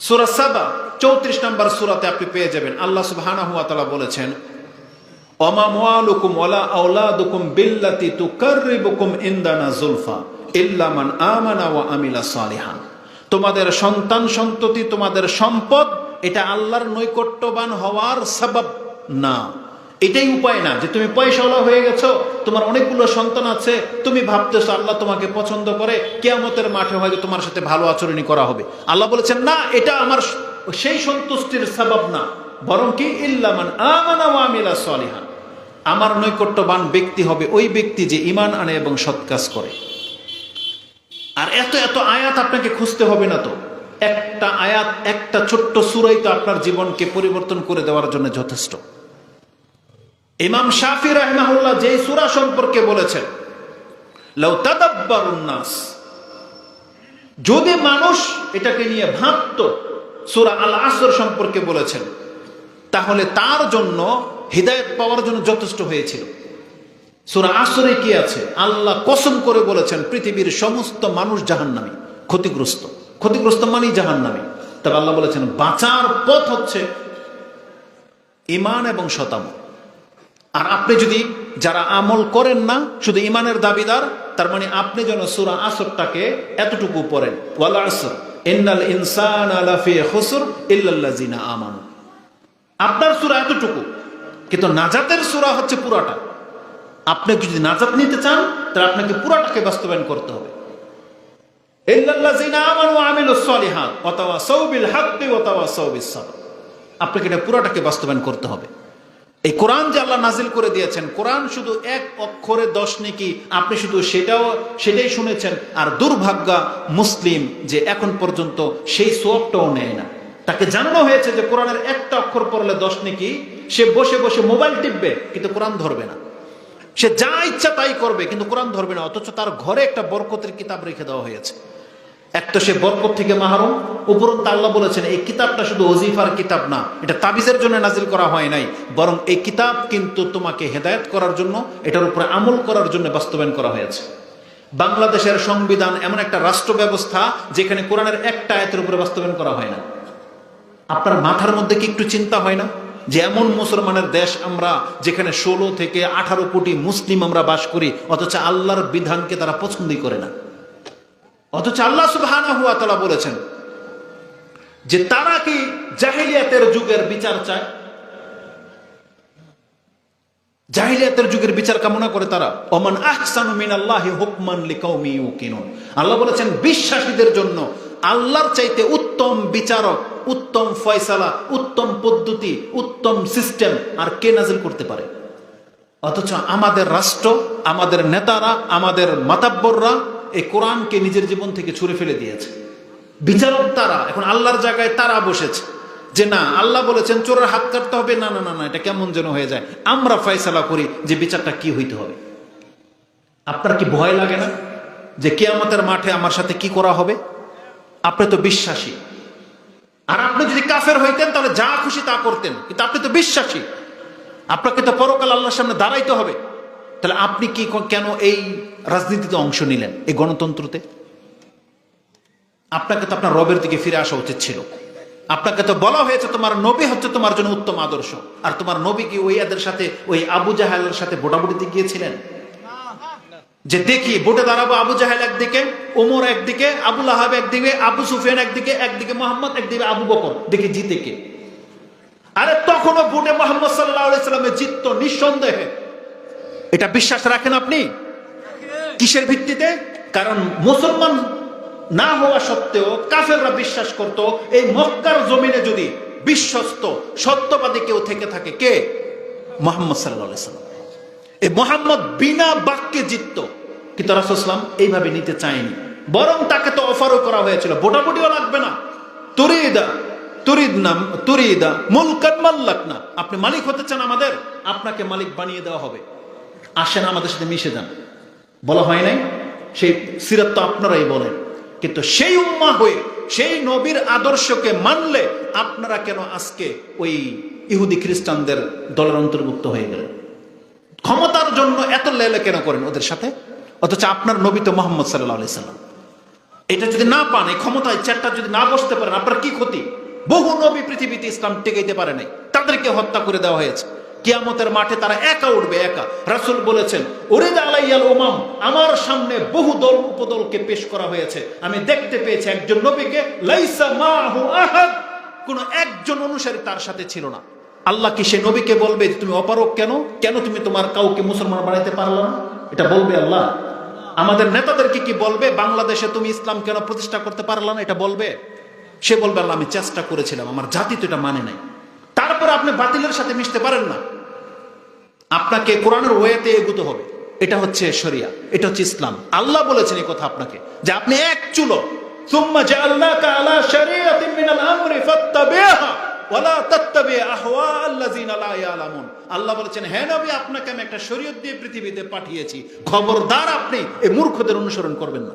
সুরা সাবা, চৌত্রিশ নম্বর সুরাতে আপনি পেয়ে যাবেন। আল্লাহ সুবহানাহু হুয়া তালা বলেছেন ইনদানা যুলফা ইল্লা মান আমানা আমিলা তোমাদের সন্তান সন্ততি, তোমাদের সম্পদ, এটা আল্লাহর নৈকট্যবান হওয়ার সবাব না। এটাই উপায় না যে তুমি পয়সাওয়ালা হয়ে গেছো, তোমার অনেকগুলো সন্তান আছে, তুমি ভাবতেছো আল্লাহ তোমাকে পছন্দ করে, কেয়ামতের মাঠে হয়তো তোমার সাথে ভালো আচরণই করা হবে। আল্লাহ বলেছেন, না, এটা আমার সেই সন্তুষ্টির সবাব না। বরং কি? ইল্লামান আমার নৈকট্যবান ব্যক্তি হবে ওই ব্যক্তি যে ইমান আনে এবং সৎ কাজ করে। আর এত এত আয়াত আপনাকে খুঁজতে হবে না তো। একটা আয়াত, একটা ছোট্ট সুরাই তো আপনার জীবনকে পরিবর্তন করে দেওয়ার জন্য যথেষ্ট। ইমাম শাফি রহমাহুল্লাহ যে সুরা সম্পর্কে বলেছেন নাস যদি মানুষ এটাকে নিয়ে ভাবত, সুরা আল আসর সম্পর্কে বলেছেন, তাহলে তার জন্য হৃদায়ত পাওয়ার জন্য যথেষ্ট হয়েছিল। সুরা আসরে কি আছে? আল্লাহ কসম করে বলেছেন, পৃথিবীর সমস্ত মানুষ জাহান্নামী, ক্ষতিগ্রস্ত। ক্ষতিগ্রস্ত মানেই জাহান্নামী। তবে আল্লাহ বলেছেন, বাঁচার পথ হচ্ছে ইমান এবং শতামত আর আপনি যদি যারা আমল করেন না, শুধু ইমানের দাবিদার, তার মানে আপনি যেন সুরা আসরটাকে এতটুকু পড়েন। ওয়ালা আসর। ইন্নাল ইনসান আলাফি খুসর ইল্লাল্লাযিনা আমানু। আপনার সুরা এতটুকু, কিন্তু নাজাতের সুরা হচ্ছে পুরাটা। আপনি যদি নাজাত নিতে চান, তাহলে আপনাকে পুরাটাকে বাস্তবায়ন করতে হবে। আপনাকে এটা পুরাটাকে বাস্তবায়ন করতে হবে। এই কোরআন যে আল্লাহ নাজিল করে দিয়েছেন, কোরআন শুধু এক অক্ষরে দশ নেকি, আপনি শুধু সেটাও, সেটাই শুনেছেন। আর দুর্ভাগ্যা মুসলিম যে এখন পর্যন্ত সেই সোয়াবটাও নেয় না। তাকে জানানো হয়েছে যে কোরআনের একটা অক্ষর পড়লে দশ নেকি, সে বসে বসে মোবাইল টিপবে, কিন্তু কোরআন ধরবে না। সে যা ইচ্ছা তাই করবে, কিন্তু কোরআন ধরবে না, অথচ তার ঘরে একটা বরকতের কিতাব রেখে দেওয়া হয়েছে। এক তো সে বরকত থেকে মাহরুম, উপরন্ত আল্লাহ বলেছেন, এই কিতাবটা শুধু ওজিফার কিতাব না, এটা তাবিজের জন্য নাজিল করা হয় নাই, বরং এই কিতাব কিন্তু তোমাকে হেদায়ত করার জন্য, এটার উপরে আমল করার জন্য বাস্তবায়ন করা হয়েছে। বাংলাদেশের সংবিধান এমন একটা রাষ্ট্র ব্যবস্থা যেখানে কোরআনের একটা আয়তের উপরে বাস্তবায়ন করা হয় না। আপনার মাথার মধ্যে কি একটু চিন্তা হয় না? যে এমন মুসলমানের দেশ আমরা, যেখানে ষোলো থেকে আঠারো কোটি মুসলিম আমরা বাস করি, অথচ আল্লাহর বিধানকে তারা পছন্দই করে না। অথচ আল্লাহ সুবহানাহু হুয়া তালা বলেছেন যে তারা কি জাহিলিয়াতের যুগের বিচার চায়? জাহিলিয়াতের যুগের বিচার কামনা করে তারা, ওমান আহসানু মিনাল্লাহি হুকমান লিকাউমি ইউকিনুন। আল্লাহ বলেছেন, বিশ্বাসীদের জন্য আল্লাহর চাইতে উত্তম বিচারক, উত্তম ফয়সালা, উত্তম পদ্ধতি, উত্তম সিস্টেম আর কে নাজিল করতে পারে? অথচ আমাদের রাষ্ট্র, আমাদের নেতারা, আমাদের মাতাব্বররা এই কোরআনকে নিজের জীবন থেকে ছুঁড়ে ফেলে দিয়েছে। বিচারক তারা, এখন আল্লাহর জায়গায় তারা বসেছে যে না, আল্লাহ বলেছেন, চোরের হাত কাটতে হবে, না না না না, এটা কেমন যেন হয়ে যায়। আমরা ফয়সালা করি যে বিচারটা কি হইতে হবে। আপনার কি ভয় লাগে না যে কেয়ামতের মাঠে আমার সাথে কি করা হবে? আপনি তো বিশ্বাসী। আর আপনি যদি কাফের হইতেন, তাহলে যা খুশি তা করতেন, কিন্তু আপনি তো বিশ্বাসী। আপনাকে তো পরকাল আল্লাহর সামনে দাঁড়াইতে হবে। তাহলে আপনি কি কেন এই রাজনীতিতে অংশ নিলেন? এই গণতন্ত্রতে? আপনাকে তো আপনার রবের দিকে ফিরে আসা উচিত ছিল। আপনাকে তো বলা হয়েছে তোমার নবী হচ্ছে তোমার জন্য উত্তম আদর্শ। আর তোমার নবী কি ওই এদের সাথে, ওই আবু জাহালের সাথে ভোটাভুটিতে গিয়েছিলেন? যে দেখি ভোটে দাঁড়াবো আবু জাহেল একদিকে, ওমর একদিকে আবুল আহাব একদিকে, আবু সুফিয়ান একদিকে একদিকে মোহাম্মদ, একদিকে আবু বকর। দেখি জিতে কে? আরে তখনও ভোটে মোহাম্মদ সাল্লাহ সাল্লামে জিতত নিঃসন্দেহে। এটা বিশ্বাস রাখেন আপনি? কিসের ভিত্তিতে? কারণ মুসলমান না হওয়া সত্ত্বেও কাফেররা বিশ্বাস করত, এই মক্কার জমিনে যদি বিশ্বস্ত, সত্যবাদী কেউ থেকে থাকে, কে? মোহাম্মদ সাল্লাম। এই মোহাম্মদ বিনা বাক্যে জিতত। কিন্তু রাসুসলাম এইভাবে নিতে চায়নি। বরং তাকে তো অফারও করা হয়েছিল। ভোটাভুটিও লাগবে না। তুরিদা তুরিদ নাম তুরিদা, মুলকান মাল্লাক না আপনি মালিক হতে চান আমাদের? আপনাকে মালিক বানিয়ে দেওয়া হবে। আসেন আমাদের সাথে মিশে যান। বলা হয় নাই? সেই সিরাত তো আপনারাই বলেন। কিন্তু সেই উম্মা হয়ে, সেই নবীর আদর্শকে মানলে আপনারা কেন আজকে ওই ইহুদি খ্রিস্টানদের দলের অন্তর্ভুক্ত হয়ে গেলেন? ক্ষমতার জন্য এত লেলে কেন করেন ওদের সাথে? অথচ আপনার নবী তো মোহাম্মদ সাল্লাহ সাল্লাম। এটা যদি না পান, এই ক্ষমতায় চারটা যদি না বসতে পারেন, আপনার কি ক্ষতি? বহু নবী পৃথিবীতে ইসলাম টেকাইতে পারে নাই। তাদেরকে হত্যা করে দেওয়া হয়েছে। কিয়ামতের মাঠে তারা একা উঠবে, একা। রাসূল বলেছেন ওরে আলাইয়াল ওমাম আমার সামনে বহু দল উপদলকে পেশ করা হয়েছে। আমি দেখতে পেয়েছি একজন নবীকে, লাইসা মাহু আহাদ। কোন একজন অনুসারী তার সাথে ছিল না। আল্লাহ কি সে নবীকে বলবে তুমি অপারক কেন? কেন তুমি তোমার কাউকে মুসলমান বানাইতে পারল না? এটা বলবে আল্লাহ। আমাদের নেতাদেরকে কি বলবে? বাংলাদেশে তুমি ইসলাম কেন প্রতিষ্ঠা করতে পারলা না? এটা বলবে। সে বলবে, আল্লাহ, আমি চেষ্টা করেছিলাম। আমার জাতি তো এটা মানে নাই। তারপর আপনি বাতিলের সাথে মিশতে পারেন না। আপনাকে কোরআনের ওয়েতে এগুতে হবে। এটা হচ্ছে শরিয়া, এটা হচ্ছে ইসলাম। আল্লাহ বলেছেন এই কথা আপনাকে, যে আপনি এক চুলো আপনাকে আমি একটা শরীয়ত দিয়ে পৃথিবীতে পাঠিয়েছি। খবরদার আপনি, এই মূর্খদের অনুসরণ করবেন না।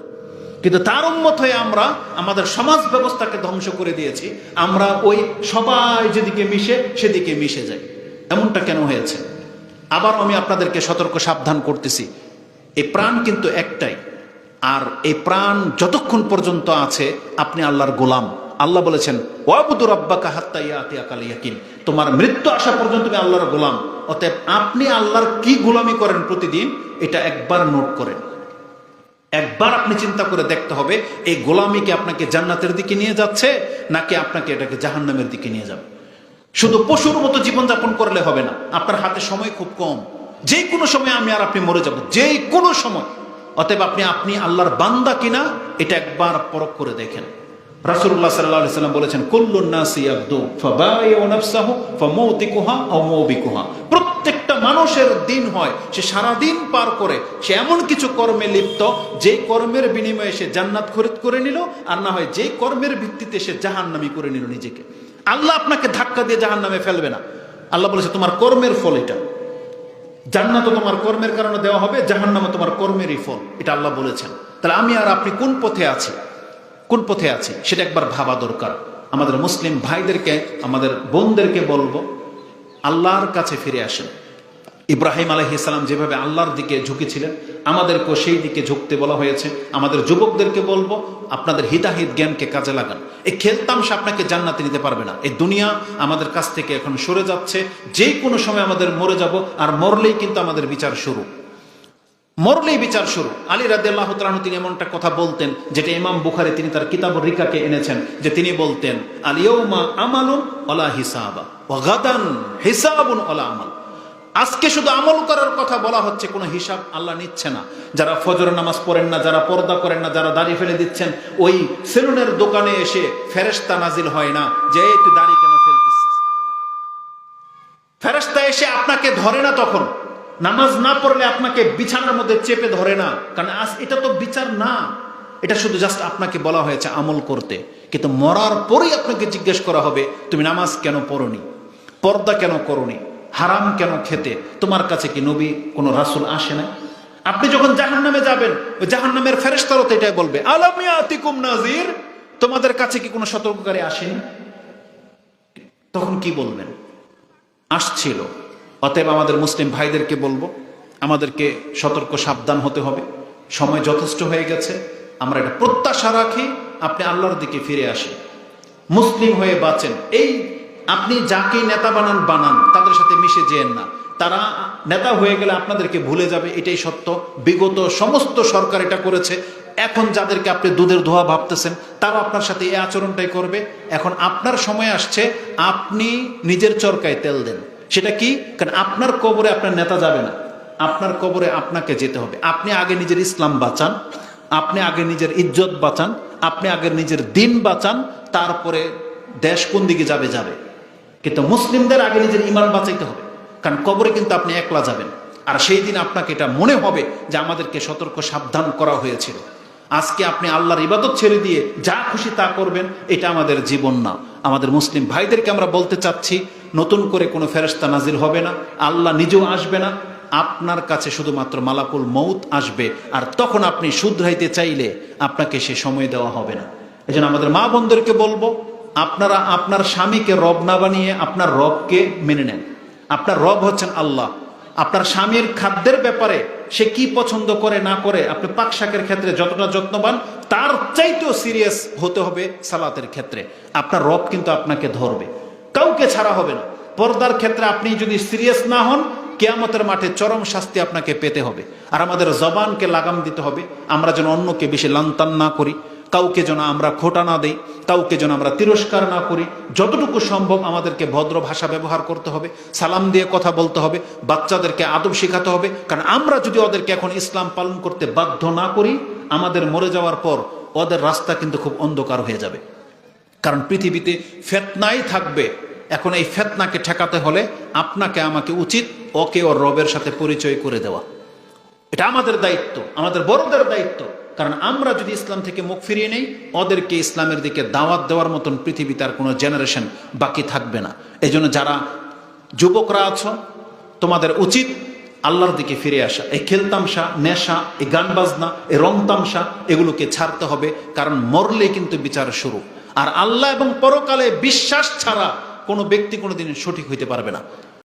কিন্তু তার উন্মত হয়ে আমরা আমাদের সমাজ ব্যবস্থাকে ধ্বংস করে দিয়েছি, আমরা ওই সবাই যেদিকে মিশে সেদিকে মিশে যাই। এমনটা কেন হয়েছে? আবার আমি আপনাদেরকে সতর্ক সাবধান করতেছি, এই প্রাণ কিন্তু একটাই, আর এই প্রাণ যতক্ষণ পর্যন্ত আছে, আপনি আল্লাহর গোলাম। আল্লাহ বলেছেন ওয়াবুদুর আব্বাকা হাত্তা ইয়াতি ইয়াকিন। তোমার মৃত্যু আসা পর্যন্ত তুমি আল্লাহর গোলাম, অতএব আপনি আল্লাহর কি গোলামি করেন প্রতিদিন, এটা একবার নোট করেন। একবার আপনি চিন্তা করে দেখতে হবে, এই গোলামিকে আপনাকে জান্নাতের দিকে নিয়ে যাচ্ছে, নাকি আপনাকে এটাকে জাহান্নামের দিকে নিয়ে যাবে? শুধু পশুর মতো জীবনযাপন করলে হবে না, আপনার হাতে সময় খুব কম। যে কোনো সময় আমি আর আপনি মরে যাব, যে কোনো সময়। অতএব আপনি আপনি আল্লাহর বান্দা কিনা, এটা একবার পরখ করে দেখেন। রাসূলুল্লাহ সাল্লাল্লাহু আলাইহি সাল্লাম বলেছেন, কুল্লুন নাসি ইয়াবদু ফাবাইউ নাফসাহু ফামাউতিকুহা প্রত্যেকটা মানুষের দিন হয়, সে সারা দিন পার করে, সে এমন কিছু কর্মে লিপ্ত যে কর্মের বিনিময়ে সে জান্নাত খরিদ করে নিল, আর না হয় যে কর্মের ভিত্তিতে সে জাহান্নামি করে নিল নিজেকে। আল্লাহ আপনাকে ধাক্কা দিয়ে জাহান্নামে ফেলবে না। আল্লাহ বলেছে, তোমার কর্মের ফল এটা। জান্নাত তোমার কর্মের কারণে দেওয়া হবে জাহান্নামে তোমার কর্মেরই ফল। এটা আল্লাহ বলেছেন। তাহলে আমি আর আপনি কোন পথে আছি? কোন পথে আছি সেটা একবার ভাবা দরকার। আমাদের মুসলিম ভাইদেরকে, আমাদের বোনদেরকে বলব, আল্লাহর কাছে ফিরে আসেন। ইব্রাহিম আলহিসাল্লাম যেভাবে আল্লাহর দিকে ঝুঁকেছিলেন, আমাদেরকেও সেই দিকে ঝুঁকতে বলা হয়েছে। আমাদের যুবকদেরকে বলব, আপনাদের হিতাহিত জ্ঞানকে কাজে লাগান। এই খেলতামশা আপনাকে জান্নাতে নিতে পারবে না। এই দুনিয়া আমাদের কাছ থেকে এখন সরে যাচ্ছে। যে কোনো সময় আমাদের মরে যাব, আর মরলেই কিন্তু আমাদের বিচার শুরু। মরলেই বিচার শুরু। আলী রাদি আল্লাহ তিনি এমনটা কথা বলতেন, যেটা ইমাম বুখারে তিনি তার কিতাব রিকাকে এনেছেন, যে তিনি বলতেন আলিয়ৌমা আমালুন অলা হিসাবা ওয়াগাদান হিসাবুন অলা আমাল। আজকে শুধু আমল করার কথা বলা হচ্ছে, কোনো হিসাব আল্লাহ নিচ্ছে না। যারা ফজর নামাজ পড়েন না, যারা পর্দা করেন না, যারা দাড়ি ফেলে দিচ্ছেন, ওই সেলুনের দোকানে এসে ফেরেস্তা নাজিল হয় না, যে তুই দাড়ি কেন ফেলতেছিস? ফেরেস্তা এসে আপনাকে ধরে না তখন। নামাজ না পড়লে আপনাকে বিছানার মধ্যে চেপে ধরে না। কারণ আজ এটা তো বিচার না। এটা শুধু জাস্ট আপনাকে বলা হয়েছে আমল করতে। কিন্তু মরার পরেই আপনাকে জিজ্ঞেস করা হবে, তুমি নামাজ কেন পড়নি? পর্দা কেন করনি? হারাম কেন খেতে? তোমার কাছে কি নবী কোনো রাসুল আসে না আপনি যখন জাহান নামে যাবেন, ওই জাহান নামের ফেরেস্তারও তো এটাই বলবে আলামিয়া নাজির তোমাদের কাছে কি কোনো সতর্ককারী আসেনি? তখন কি বলবেন? আসছিল। অতএব আমাদের মুসলিম ভাইদেরকে বলব, আমাদেরকে সতর্ক, সাবধান হতে হবে। সময় যথেষ্ট হয়ে গেছে, আমরা এটা প্রত্যাশা রাখি, আপনি আল্লাহর দিকে ফিরে আসেন। মুসলিম হয়ে বাঁচেন। এই আপনি যাকে নেতা বানান বানান, তাদের সাথে মিশে যেন না। তারা নেতা হয়ে গেলে আপনাদেরকে ভুলে যাবে, এটাই সত্য। বিগত সমস্ত সরকার এটা করেছে। এখন যাদেরকে আপনি দুধের ধোয়া ভাবতেছেন, তারা আপনার সাথে এই আচরণটাই করবে। এখন আপনার সময় আসছে, আপনি নিজের চরকায় তেল দেন। সেটা কি? কারণ আপনার কবরে আপনার নেতা যাবে না। আপনার কবরে আপনাকে যেতে হবে। আপনি আগে নিজের ইসলাম বাঁচান, আপনি আগে নিজের ইজ্জত বাঁচান, আপনি আগে নিজের দিন বাঁচান, তারপরে দেশ কোন দিকে যাবে যাবে। কিন্তু মুসলিমদের আগে নিজের ইমান বাঁচাইতে হবে। কারণ কবরে কিন্তু আপনি একলা যাবেন। আর সেই দিন আপনাকে এটা মনে হবে যে আমাদেরকে সতর্ক সাবধান করা হয়েছিল। আজকে আপনি আল্লাহর ইবাদত ছেড়ে দিয়ে যা খুশি তা করবেন, এটা আমাদের জীবন না। আমাদের মুসলিম ভাইদেরকে আমরা বলতে চাচ্ছি নতুন করে কোনো ফেরস্তা নাজির হবে না, আল্লাহ নিজেও আসবে না, আপনার কাছে শুধুমাত্র মালাকুল মৌত আসবে, আর তখন আপনি শুধরাইতে চাইলে আপনাকে সে সময় দেওয়া হবে না। এই আমাদের মা বোনদেরকে বলব, আপনারা আপনার স্বামীকে রব না বানিয়ে আপনার রবকে মেনে নেন। আপনার রব হচ্ছেন আল্লাহ। আপনার স্বামীর খাদ্যের ব্যাপারে সে কি পছন্দ করে, না করে, আপনি পাক শাকের ক্ষেত্রে যতটা যত্নবান, তার চাইতেও সিরিয়াস হতে হবে সালাতের ক্ষেত্রে। আপনার রব কিন্তু আপনাকে ধরবে। কাউকে ছাড়া হবে না। পর্দার ক্ষেত্রে আপনি যদি সিরিয়াস না হন, কেয়ামতের মাঠে চরম শাস্তি আপনাকে পেতে হবে। আর আমাদের জবানকে লাগাম দিতে হবে। আমরা যেন অন্যকে বেশি লান্তান না করি। কাউকে যেন আমরা খোটা না দেই। কাউকে যেন আমরা তিরস্কার না করি। যতটুকু সম্ভব আমাদেরকে ভদ্র ভাষা ব্যবহার করতে হবে। সালাম দিয়ে কথা বলতে হবে। বাচ্চাদেরকে আদব শেখাতে হবে। কারণ আমরা যদি ওদেরকে এখন ইসলাম পালন করতে বাধ্য না করি, আমাদের মরে যাওয়ার পর ওদের রাস্তা কিন্তু খুব অন্ধকার হয়ে যাবে। কারণ পৃথিবীতে ফেতনাই থাকবে। এখন এই ফেতনাকে ঠেকাতে হলে আপনাকে আমাকে উচিত ওকে ওর রবের সাথে পরিচয় করে দেওয়া। এটা আমাদের দায়িত্ব, আমাদের বড়দের দায়িত্ব। কারণ আমরা যদি ইসলাম থেকে মুখ ফিরিয়ে নেই, ওদেরকে ইসলামের দিকে দাওয়াত দেওয়ার মতন পৃথিবী তার কোনো জেনারেশন বাকি থাকবে না। এই যারা যুবকরা আছো, তোমাদের উচিত আল্লাহর দিকে ফিরে আসা। এই খেলতামশা নেশা, এই গান বাজনা, এই রংতামশা এগুলোকে ছাড়তে হবে। কারণ মরলে কিন্তু বিচার শুরু। আর আল্লাহ এবং পরকালে বিশ্বাস ছাড়া কোনো ব্যক্তি কোনো দিন সঠিক হইতে পারবে না।